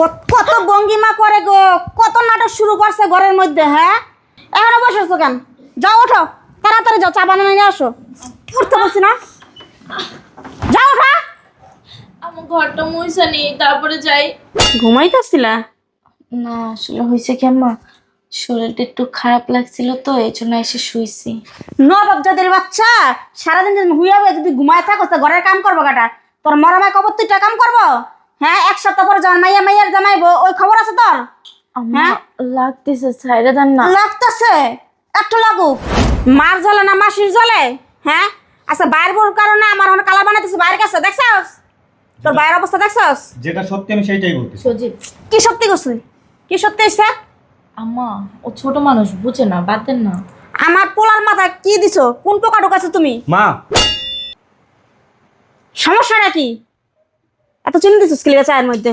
কত- কত ভঙ্গিমা করে গো কত নাটক শুরু করছে ঘরের মধ্যে হ্যাঁ? এখনও বসেছো কেন? যাও ওঠো। তাড়াতাড়ি যাও চা বানানো নিয়ে আসো। উঠতে বলছি না। যাও ওঠা। আমার ঘরটা মুইসা নি তারপরে যাই। ঘুমাইতেছিলা? না আসলে হয়েছে কি আম্মা শরীরটা একটু খারাপ লাগছিল তো এই জন্য এসে শুইছি। নবাব যাদের বাচ্চা সারাদিন যদি হুইয়া হয়ে যদি ঘুমায় থাকো তা ঘরের কাম করব কাটা? তোর মরমায় কবর তুই কাম করব? হ্যাঁ এক সপ্তাহ পরে যখন মাইয়া মাইয়ার জামাইবো ওই খবর আছে তোর? হ্যাঁ? লাগতেছে ছাইরে দেন না। লাগতেছে? একটু লাগুক। মার জ্বলে না মাসির জ্বলে? হ্যাঁ? আচ্ছা বাইর বোর কারণে আমার অনেক কালা বানাইতেছে বাইরের কাছে দেখছস? তোর বাইরের অবস্থা দেখছস? যেটা সত্যি আমি সেইটাই বলতেছি। সজীব। কি সত্যি করছিস কি সত্যি হইছে? আম্মা ও ছোট মানুষ বুঝে না বাদ দেন না। আমার পোলার মাথায় কি দিছো? কোন পোকা ঢোকাছো তুমি? মা! সমস্যাটা কি? এত চিনি দিছিস কি লিগা চায়ের মধ্যে?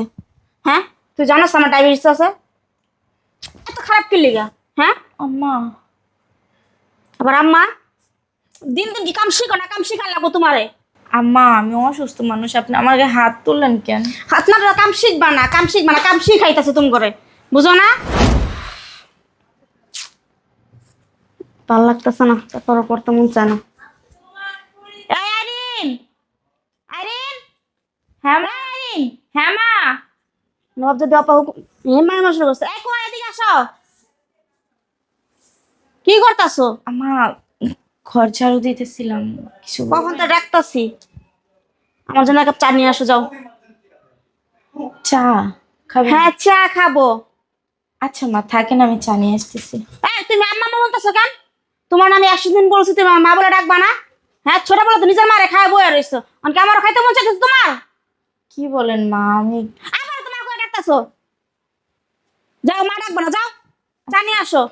হ্যাঁ? তুই জানোস আমার ডায়াবেটিস আছে? এত খারাপ কি লিগা হ্যাঁ? আম্মা। আবার আম্মা দিন দিন কি কাম শিখো না কাম শিখার লাগবো তোমারে? আম্মা আমি অসুস্থ মানুষ আপনি আমাকে হাত তুললেন কেন? হাত না কাম শিখবা না কাম শিখবা না কাম শিখাইতেছে তুমি করে বুঝো না? ভালো লাগতেছে না তারপর করতে মন চায় না এই আইরিন আইরিন হ্যাঁ মা আইরিন হ্যাঁ যদি অপা হুকুম করছে। কোয়া এদিকে আসো। কি করতাছো? আম্মা ঘর ঝাড়ু দিতেছিলাম কিছু কখন তো ডাকতাছি। আমার জন্য এক কাপ চা নিয়ে আসো যাও। চা? খাবে? হ্যাঁ চা খাব। আচ্ছা মা থাকেন আমি চা নিয়ে আসতেছি। এই তুমি আম্মা মা বলতেছো কেন? তোমার নামে একশো দিন বলছি তুমি আমার মা বলে ডাকবা না? হ্যাঁ ছোটবেলা তো নিজের মারে খায় বয়ে রইছো। অনকে আমার খাইতে মন চাইতেছে তোমার? কি বলেন মা আমি আবার তোমার করে ডাকতেছো? যাও মা ডাকবো না যাও। নিয়ে আসো।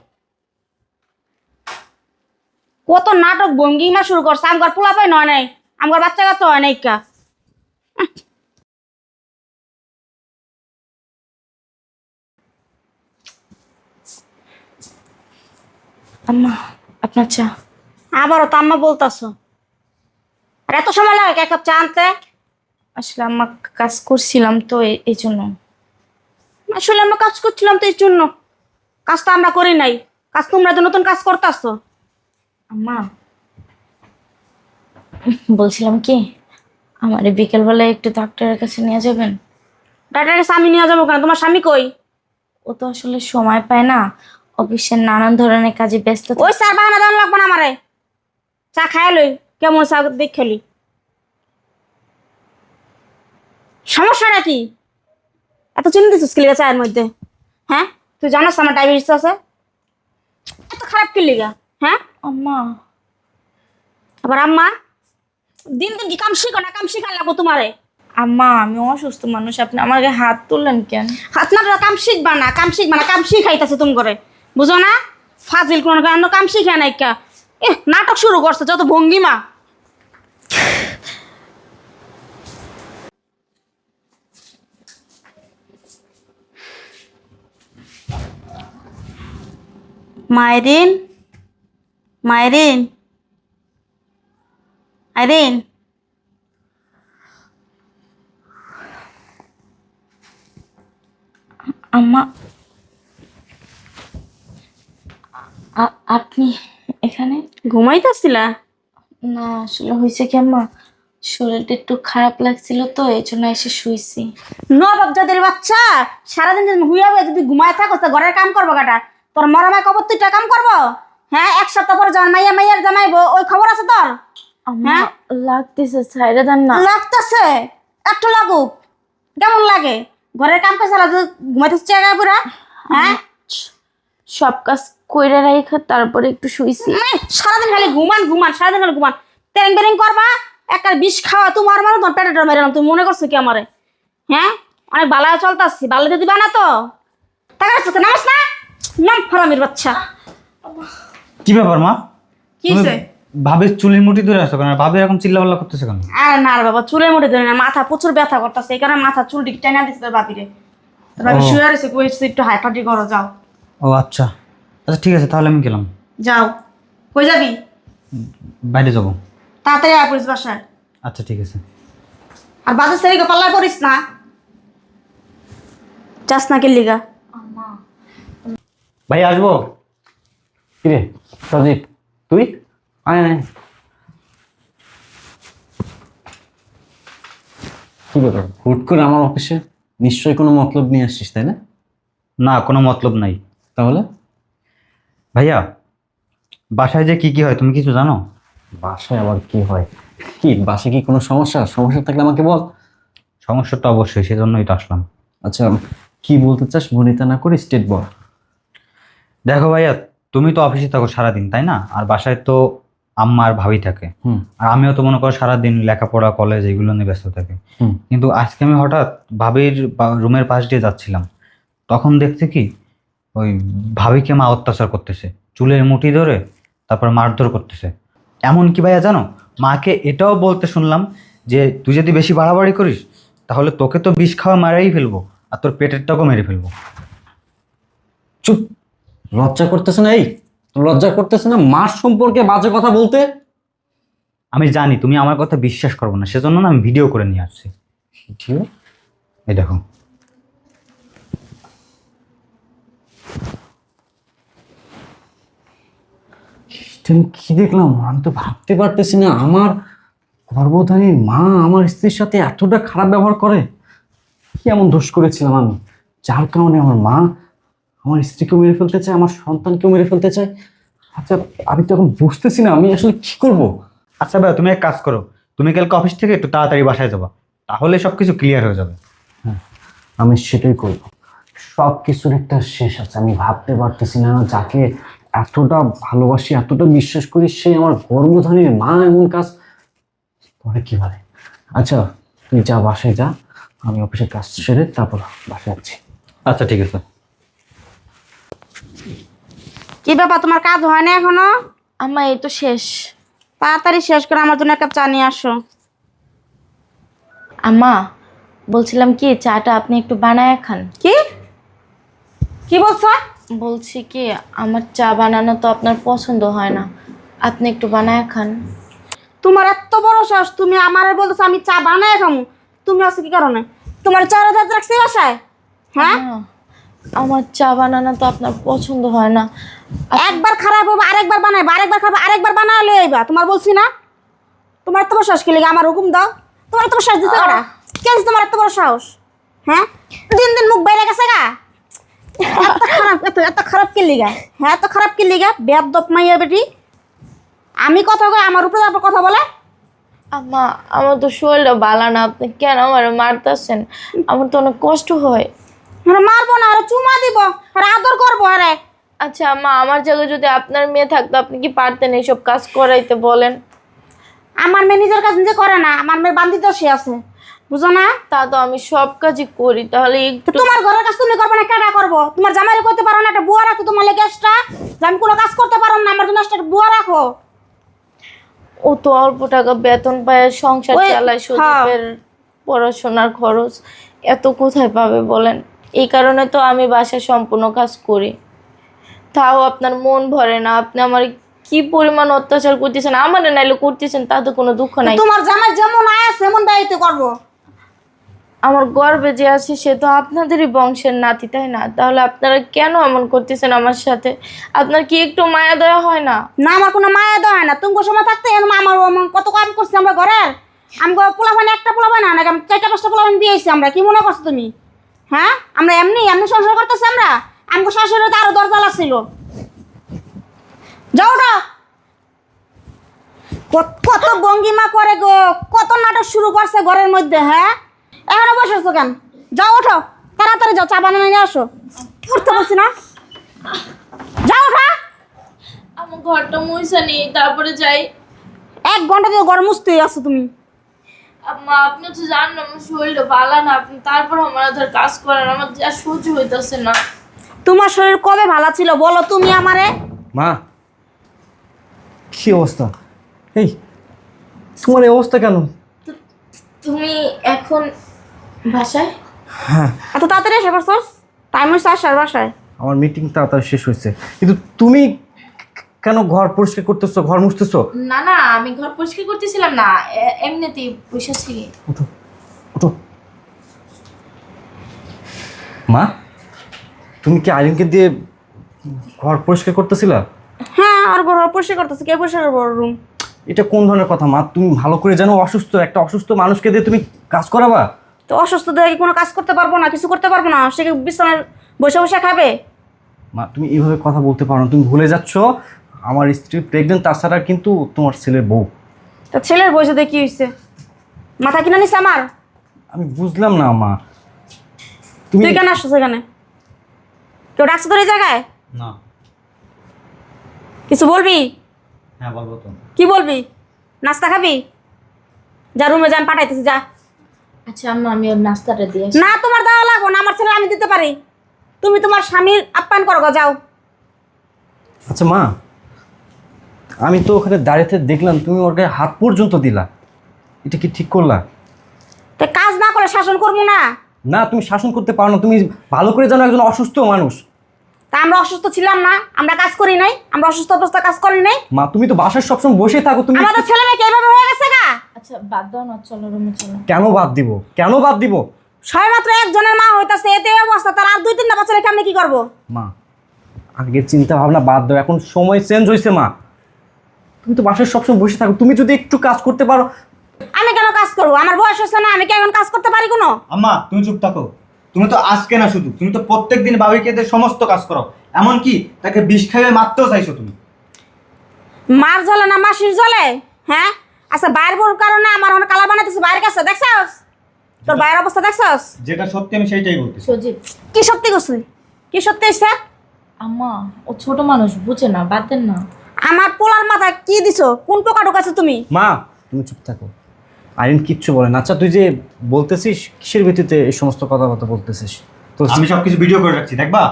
কত নাটক ভঙ্গিমা শুরু করছে আমগর পোলা পাই নয় নাই আমগর বাচ্চা কাচ্চা হয় নাই কা। আম্মা আপনার চা। আবারও তো আম্মা বলতাছো। আর এত সময় লাগে এক কাপ চা আনতে? আসলে আম্মা কাজ করছিলাম তো এই জন্য। আসলে আমরা কাজ করছিলাম তো এই জন্য। কাজ তো আমরা করি নাই। কাজ তোমরা তো নতুন কাজ করতেছো। আম্মা, বলছিলাম কি, আমার বিকেলবেলায় একটু ডাক্তারের কাছে নিয়ে যাবেন? ডাক্তারের কাছে আমি নিয়ে যাব কেন? তোমার স্বামী কই? ও তো আসলে সময় পায় না। অফিসের নানান ধরনের কাজে ব্যস্ত। ওই চার বাহানা দেওয়া লাগবে না আমারে। চা খাই লই। কেমন চা দেখ খেলি সমস্যাটা কি এত চিনি দিছিস কি লিগা চায়ের মধ্যে? হ্যাঁ? তুই জানোস আমার ডায়াবেটিস আছে? এত খারাপ কি লিগা হ্যাঁ? আম্মা। আবার আম্মা দিন দিন কি কাম শিখো না কাম শিখার লাগবো তোমারে? আম্মা আমি অসুস্থ মানুষ আপনি আমাকে হাত তুললেন কেন? হাত না ধরে কাম শিখবা না কাম শিখবা না কাম শিখাইতেছে তুমি করে। বুঝো না? ফাজিল কোন কারণ কাম শিখা নাই নাটক শুরু করছে যত ভঙ্গিমা। মায়েরিন মায়েরিন আইরিন। আম্মা আপনি এখানে? ঘুমাইতেছিলা? না আসলে হয়েছে কি আম্মা? শরীরটা একটু খারাপ লাগছিল তো এই জন্য এসে শুইছি। নবাব যাদের বাচ্চা সারাদিন হুইয়া হয়ে যদি ঘুমায় থাকো তা ঘরের কাম করব কাটা। তোর মরমায় কবর তুই কাম করব? হ্যাঁ এক সপ্তাহ পরে জন্মাইয়া মাইয়ার জামাইবো ওই খবর আছে তোর? হ্যাঁ? লাগতেছে ছাইরে দেন না। লাগতেছে? একটু লাগুক। কেমন লাগে? ঘরের কাম পুরা? হ্যাঁ? সব কাজ কইরা রাইখা তারপরে একটু শুইছি। সারাদিন খালি ঘুমান ঘুমান সারাদিন খালি ঘুমান। তেরেং বেরেং করবা একটা বিষ খাওয়া তোমার মানে তোমার পেটে মেরে তুমি মনে করছ কি আমারে? হ্যাঁ? অনেক বালায় চলতাছি বালা দিয়ে দিবা না তো? টাকা নামাস না নাম ফারামির বাচ্চা। কি ব্যাপার মা? কি তুমি হইছে? ভাবির চুলির মুঠি ধরে আসো কেন? আর ভাবি এখন চিল্লাপাল্লা করতেছে কেন? আরে না রে বাবা চুলের মুঠে ধরে না মাথা প্রচুর ব্যথা করতেছে এই কারণে মাথা চুল দিকে টেনে দিচ্ছে তোর বাপিরে তোর বাপি ও। শুয়ে রয়েছে কইছে একটু হাঁটাহাঁটি করো যাও। ও আচ্ছা। আচ্ছা ঠিক আছে তাহলে আমি গেলাম। যাও। কই যাবি? বাইরে যাব। তাড়াতাড়ি আয় পড়িস বাসায়। আচ্ছা ঠিক আছে। আর বাজার সেরিকে পাল্লায় পড়িস না। যাস না কে লিগা ভাই আসব? কিরে সজীব তুই? আয় আয়। কি ব্যাপার? হুট করে আমার অফিসে নিশ্চয়ই কোনো মতলব নিয়ে আসছিস তাই না? না কোনো মতলব নাই। তাহলে? ভাইয়া বাসায় যে কি কি হয় তুমি কিছু জানো? বাসায় আবার কি হয়? কি বাসায় কি কোনো সমস্যা? সমস্যা থাকলে আমাকে বল। সমস্যা তো অবশ্যই সেজন্যই তো আসলাম। আচ্ছা কি বলতে চাস? বনিতা না করে স্টেট বল। দেখো ভাইয়া তুমি তো অফিসে থাকো সারাদিন তাই না? আর বাসায় তো আম্মা আর ভাবি থাকে। হুম। আর আমিও তো মনে করো সারাদিন লেখাপড়া কলেজ এগুলো নিয়ে ব্যস্ত থাকি। কিন্তু আজকে আমি হঠাৎ ভাবির রুমের পাশ দিয়ে যাচ্ছিলাম। তখন দেখছি কি ওই ভাবিকে মা অত্যাচার করতেছে। চুলের মুঠি ধরে তারপর মারধর করতেছে। এমন কি ভাইয়া জানো? মাকে এটাও বলতে শুনলাম যে তুই যদি বেশি বাড়াবাড়ি করিস তাহলে তোকে তো বিষ খাওয়া মারাই ফেলব আর তোর পেটেরটাকেও মেরে ফেলব। চুপ। লজ্জা করতেছে না এই? লজ্জা করতেছে না মার সম্পর্কে বাজে কথা বলতে? আমি জানি তুমি আমার কথা বিশ্বাস করব না সেজন্য না আমি ভিডিও করে নিয়ে আসছি। ঠিক এই দেখো। আমি কি দেখলাম? আমি তো ভাবতে পারতেছি না আমার গর্ভধারীর মা আমার স্ত্রীর সাথে এতটা খারাপ ব্যবহার করে। কি এমন দোষ করেছিলাম আমি? যার কারণে আমার মা আমার স্ত্রীকেও মেরে ফেলতে চায় আমার সন্তানকেও মেরে ফেলতে চায়। আচ্ছা আমি তো এখন বুঝতেছি না আমি আসলে কি করব? আচ্ছা ভাইয়া তুমি এক কাজ করো তুমি কালকে অফিস থেকে একটু তাড়াতাড়ি বাসায় যাবা তাহলে সব কিছু ক্লিয়ার হয়ে যাবে। হ্যাঁ আমি সেটাই করব। সব কিছুর একটা শেষ আছে আমি ভাবতে পারতেছি না যাকে এতটা ভালোবাসি এতটা বিশ্বাস করি সে আমার গর্ভধারীর মা এমন কাজ করে কীভাবে আচ্ছা তুই যা বাসায় যা আমি অফিসের কাজ সেরে তারপর বাসায় যাচ্ছি। আচ্ছা ঠিক আছে। কি ব্যাপার তোমার কাজ হয় না এখনও? আম্মা এই তো শেষ। তাড়াতাড়ি শেষ করে আমার জন্য এক কাপ চা নিয়ে আসো। আম্মা বলছিলাম কি চাটা আপনি একটু বানায় খান। কি? কি বলছো? বলছি কি আমার চা বানানো তো আপনার পছন্দ হয় না। আপনি একটু বানায় খান। তোমার এত বড় সাহস তুমি আমারে বলতেছো আমি চা বানায় খামু। তুমি আছে কি কারণে? তোমার চা রাখছি বাসায়? হ্যাঁ? আমার চা বানানো তো আপনার পছন্দ হয় না। একবার খারাপ হবে আরেকবার বানাইবা আরেকবার খারাপ আরেকবার বানায় লই আইবা। তোমার বলছি না? তোমার এত সাহস কি লাগে? আমার হুকুম দাও। তোমার এত বড় সাহস দিতে পারা কে তোমার এত বড় সাহস? হ্যাঁ? দিন দিন মুখ বাইরে গেছে গা। এত খারাপ এত এত খারাপ কি লিগা? হ্যাঁ এত খারাপ কি লিগা? বেদ দপ মাইয়া বেটি। আমি কথা কই আমার উপরে তারপর কথা বলে। আম্মা আমার তো শরীরটা ভালো না। আপনি কেন আমার মারতেছেন? আমার তো অনেক কষ্ট হয়। আরে মারবো না আরে চুমা দিব আরে আদর করব আরে। আচ্ছা আম্মা আমার জায়গায় যদি আপনার মেয়ে থাকতো আপনি কি পারতেন এইসব কাজ করাইতে বলেন? আমার মেয়ে নিজের কাজ নিজে করে না আমার মেয়ের বান্দিত সে আছে। বুঝো না? তা তো আমি সব কাজই করি তাহলে তো একটু তোমার ঘরের কাজ তুমি করবে না কেটা করব? তোমার জামাই করতে পারো না একটা বুয়া রাখো তোমার লেগে এক্সট্রা আমি কোনো কাজ করতে পারো না আমার জন্য একটা বুয়া রাখো। ও তো অল্প টাকা বেতন পায় সংসার ওই- চালায় হ্যাঁ। সুদীপের পড়াশোনার খরচ এত কোথায় পাবে বলেন? এই কারণে তো আমি বাসায় সম্পূর্ণ কাজ করি। তাও আপনার মন ভরে না আপনি আমার কি পরিমাণ অত্যাচার করতেছেন? আমার নাইলে করতেছেন তাতে কোনো দুঃখ নাই। তোমার জামাই যেমন আয় সেমন দায়িত্ব করব। আমার গর্বে যে আছে সে তো আপনাদেরই বংশের নাতি তাই না? তাহলে আপনারা কেন এমন করতেছেন আমার সাথে? আপনার কি একটু মায়া দয়া হয় না? না আমার কোনো মায়া দেওয়া হয় না। তুমি সময় থাকতে আমার আমার কত কাম করছি আমরা ঘরের। আমি পোলাপানি একটা পোলাপানি না নাকি আমি চারটা পাঁচটা পোলাপানি দিয়েছি আমরা। কি মনে করছ তুমি? হ্যাঁ? আমরা এমনি এমনি সংসার করতেছি আমরা? আমাকে শাশুড়ি তো আরও দরজা ছিল যাও ওটা কত- ভঙ্গিমা করে গো কত নাটক শুরু করছে ঘরের মধ্যে হ্যাঁ? এখনও বসেছো কেন? যাও ওঠো তাড়াতাড়ি যাও চা বানিয়ে নিয়ে আসো। উঠতে বলছি না। যাও ওঠা। আমার ঘরটা মুইসা নেই তারপরে যাই। এক ঘণ্টা দিয়ে ঘর মুছতেই আছো তুমি। আপনি তো জানেন আমার শরীরটা ভালো না আপনি তারপর আমার আধার কাজ করেন আমার যা সহ্য হইতেছে না। তোমার শরীর কবে ভালো ছিল বলো তুমি আমারে? মা কি অবস্থা? এই তোমার এই অবস্থা কেন? তুমি এখন বাসায়? হ্যাঁ। এত তাড়াতাড়ি এসে করছ টাইম হয়েছে আসার বাসায়। আমার মিটিং তাড়াতাড়ি শেষ হয়েছে কিন্তু তুমি কেন ঘর পরিষ্কার করতেছো ঘর মুছতেছো? না না আমি ঘর পরিষ্কার করতেছিলাম না এমনিতেই বসেছি ওঠো ওঠো মা তুমি কি আইরিনকে দিয়ে ঘর পরিষ্কার করতেছিলা? হ্যাঁ আর ঘর পরিষ্কার করতেছি কে পরিষ্কার করব রুম এটা কোন ধরনের কথা মা? তুমি ভালো করে জানো অসুস্থ একটা অসুস্থ মানুষকে দিয়ে তুমি কাজ করাবা? তো অসুস্থ দেখে কোনো কাজ করতে পারব না কিছু করতে পারব না সে বিছানায় বসে বসে খাবে? মা তুমি এইভাবে কথা বলতে পারো না তুমি ভুলে যাচ্ছ আমার স্ত্রী প্রেগনেন্ট তাছাড়া কিন্তু তোমার ছেলের বউ। তা ছেলের বয়সে কি হয়েছে মাথা কিনা নিস আমার? আমি বুঝলাম না মা। তুমি তুই কেন আসছো সেখানে কেউ ডাকছে তোর এই জায়গায়? না। কিছু বলবি? হ্যাঁ বলব তো। কি বলবি? নাস্তা খাবি? যা রুমে যা আমি পাঠাইতেছি যা। আচ্ছা আম্মা আমি ওর নাস্তাটা দিয়ে আসি। না তোমার দেওয়া লাগবো না আমার ছেলে আমি দিতে পারি। তুমি তোমার স্বামীর আপ্যায়ন করো গো, যাও। আচ্ছা মা। আমি তো ওখানে দাঁড়িয়ে দেখলাম তুমি ওর গায়ে হাত পর্যন্ত দিলা। এটা কি ঠিক করলা? তো কাজ না করে শাসন করব না। না তুমি শাসন করতে পারো না তুমি ভালো করে জানো একজন অসুস্থ মানুষ। তা আমরা অসুস্থ ছিলাম না আমরা কাজ করি নাই আমরা অসুস্থ অবস্থা কাজ করি নাই। মা তুমি তো বাসায় সবসময় বসে থাকো তুমি আমাদের ছেলে মেয়েকে এইভাবে হয়ে গেছে গা? আচ্ছা বাদ দাও না চলো রুমে চলো। কেন বাদ দিব? কেন বাদ দিব? ছয় মাত্র একজনের মা হইতাছে এতে অবস্থা তার আর দুই তিনটা বছর রেখে আমি কি করব? মা আগের চিন্তা ভাবনা বাদ দাও এখন সময় চেঞ্জ হয়েছে মা। তুমি তো বাসায় সবসময় বসে থাকো। তুমি যদি একটু কাজ করতে পারো। আমি কেন কাজ করব? আমার বয়স হচ্ছে না আমি কি এখন কাজ করতে পারি কোনো? আম্মা তুমি চুপ থাকো। তুমি তো আজকে না শুধু তুমি তো প্রত্যেক দিন বাবিকে দিয়ে সমস্ত কাজ করো। এমনকি তাকে বিষ খাইয়ে মারতেও চাইছো তুমি। মার জলে না মাসির জলে? হ্যাঁ? আচ্ছা বাইরের বোর কারণে আমার অনেক কালা বানাইতেছে বাইরের কাছে দেখছস? তোর বাইরের অবস্থা দেখছস? যেটা সত্যি আমি সেইটাই বলতেছি। সজীব। কি সত্যি করছিস? কি সত্যি হইছে? আম্মা ও ছোট মানুষ বুঝে না বাদ দেন না। আমার পোলার মাথায় কি দিছো? কোন পোকা ঢোকাছো তুমি? মা তুমি চুপ থাকো। আইরিন কিচ্ছু বলে না। আচ্ছা তুই যে বলতেছিস কিসের ভিত্তিতে এই সমস্ত কথাবার্তা বলতেছিস? তো আমি সবকিছু ভিডিও করে রাখছি দেখবা?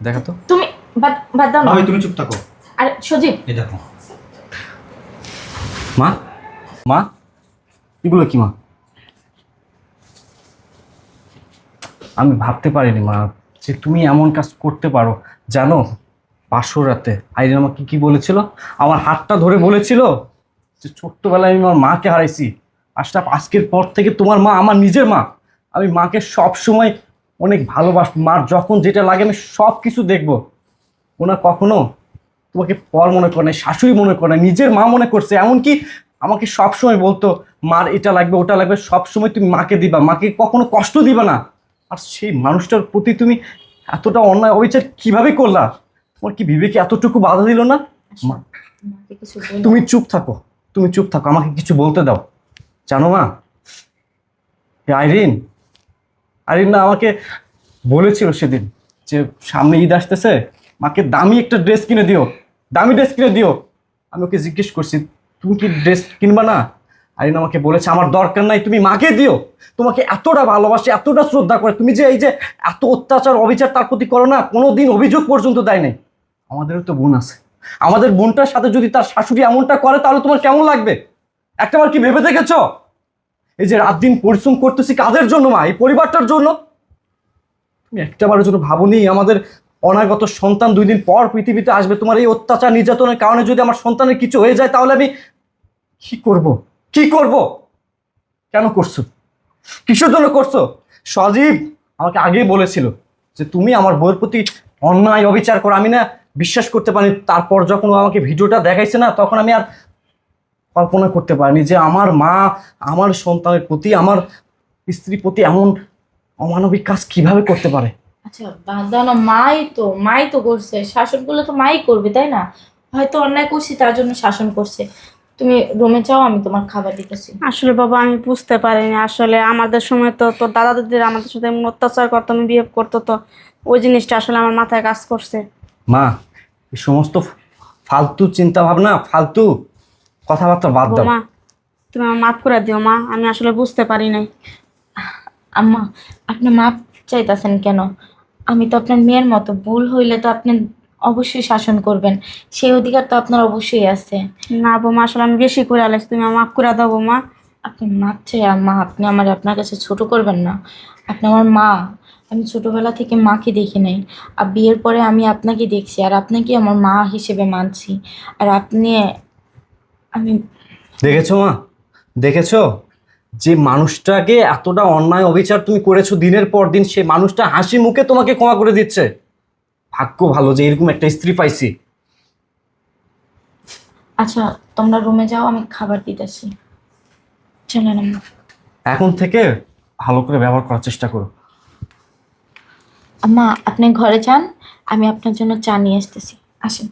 দেখা তো। তুমি বাদ বাদ দাও না। ভাবি তুমি চুপ থাকো। আর সজীব। এই দেখো। মা? মা? এগুলো কি মা? আমি ভাবতে পারিনি মা যে তুমি এমন কাজ করতে পারো। জানো পাঁচশো রাতে। আইরিন আমাকে কি বলেছিল? আমার হাতটা ধরে বলেছিল যে, ছোট্টবেলায় আমি আমার মাকে হারাইছি। আশরাফ আজকের পর থেকে তোমার মা আমার নিজের মা। আমি মাকে সব সময় অনেক ভালোবাস মার যখন যেটা লাগে আমি সব কিছু দেখব ওনা কখনো তোমাকে পর মনে করে না শাশুড়ি মনে করে না নিজের মা মনে করছে। এমনকি আমাকে সব সময় বলতো, মার এটা লাগবে, ওটা লাগবে সব সময় তুমি মাকে দিবা। মাকে কখনো কষ্ট দিবা না। আর সেই মানুষটার প্রতি তুমি এতটা অন্যায় অবিচার কীভাবে করলা? তোমার কি বিবেকে এতটুকু বাধা দিল না? মা তুমি চুপ থাকো তুমি চুপ থাকো আমাকে কিছু বলতে দাও। জানো মা আইরিন আইরিন না আমাকে বলেছিল সেদিন যে সামনে ঈদ আসতেছে মাকে দামি একটা ড্রেস কিনে দিও দামি ড্রেস কিনে দিও। আমি ওকে জিজ্ঞেস করছি তুমি কি ড্রেস কিনবা না? আইরিন আমাকে বলেছে আমার দরকার নাই তুমি মাকে দিও। তোমাকে এতটা ভালোবাসে এতটা শ্রদ্ধা করে তুমি যে এই যে এত অত্যাচার অবিচার তার প্রতি করো না কোনো দিন অভিযোগ পর্যন্ত দেয় নাই আমাদেরও তো বোন আছে। আমাদের বোনটার সাথে যদি তার শাশুড়ি এমনটা করে, তাহলে তোমার কেমন লাগবে? একটাবার কি ভেবে দেখেছ? এই যে রাত দিন পরিশ্রম করতেছি কাদের জন্য মা? এই পরিবারটার জন্য? তুমি একটাবারের জন্য ভাবনি, আমাদের অনাগত সন্তান দুই দিন পর পৃথিবীতে আসবে। তোমার এই অত্যাচার নির্যাতনের কারণে যদি আমার সন্তানের কিছু হয়ে যায়, তাহলে আমি কি করব? কি করব? কেন করছ? কিসের জন্য করছ? সজীব আমাকে আগেই বলেছিল যে তুমি আমার বউয়ের প্রতি অন্যায় অবিচার করো। আমি না বিশ্বাস করতে পারিনি। তারপর যখন ও আমাকে ভিডিওটা দেখাইছে না তখন আমি আর কল্পনা করতে পারিনি যে আমার মা আমার সন্তানের প্রতি আমার স্ত্রীর প্রতি এমন অমানবিক কাজ কীভাবে করতে পারে? আচ্ছা বাদ না মাই তো মাই তো করছে। শাসন করলে তো মাই করবে তাই না? হয়তো অন্যায় করছি তার জন্য শাসন করছে। তুমি রুমে যাও আমি তোমার খাবার দিতেছি। আসলে বাবা আমি বুঝতে পারিনি। আসলে আমাদের সময় তো তোর দাদা দিদির আমাদের সাথে এমন অত্যাচার করতো আমি বিহেভ করতো তো ওই জিনিসটা আসলে আমার মাথায় কাজ করছে। মা এই সমস্ত ফালতু চিন্তা ভাবনা ফালতু কথাবার্তা বাদ দাও। মা তুমি আমার মাফ করে দিও মা। আমি আসলে বুঝতে পারি নাই। আম্মা আপনি মাপ চাইতেছেন কেন? আমি তো আপনার মেয়ের মতো ভুল হইলে তো আপনি অবশ্যই শাসন করবেন। সেই অধিকার তো আপনার অবশ্যই আছে। না বৌমা আসলে আমি বেশি করে আলাইছি তুমি আমার মাফ করে দাও বৌমা। আপনি মাপ চাই আম্মা। আপনি আমার আপনার কাছে ছোট করবেন না। আপনি আমার মা আমি ছোটবেলা থেকে মাকে দেখি নাই। আর বিয়ের পরে আমি আপনাকে দেখছি আর আপনাকে আমার মা হিসেবে মানছি। আর আপনি আমি দেখেছ মা? দেখেছ? যে মানুষটাকে এতটা অন্যায় অবিচার তুমি করেছ দিনের পর দিন সে মানুষটা হাসি মুখে তোমাকে ক্ষমা করে দিচ্ছে। ভাগ্য ভালো যে এরকম একটা স্ত্রী পাইছি। আচ্ছা তোমরা রুমে যাও আমি খাবার দিতেছি। চলেন এখন থেকে ভালো করে ব্যবহার করার চেষ্টা করো। আম্মা আপনি ঘরে যান আমি আপনার জন্য চা নিয়ে আসতেছি। আসেন।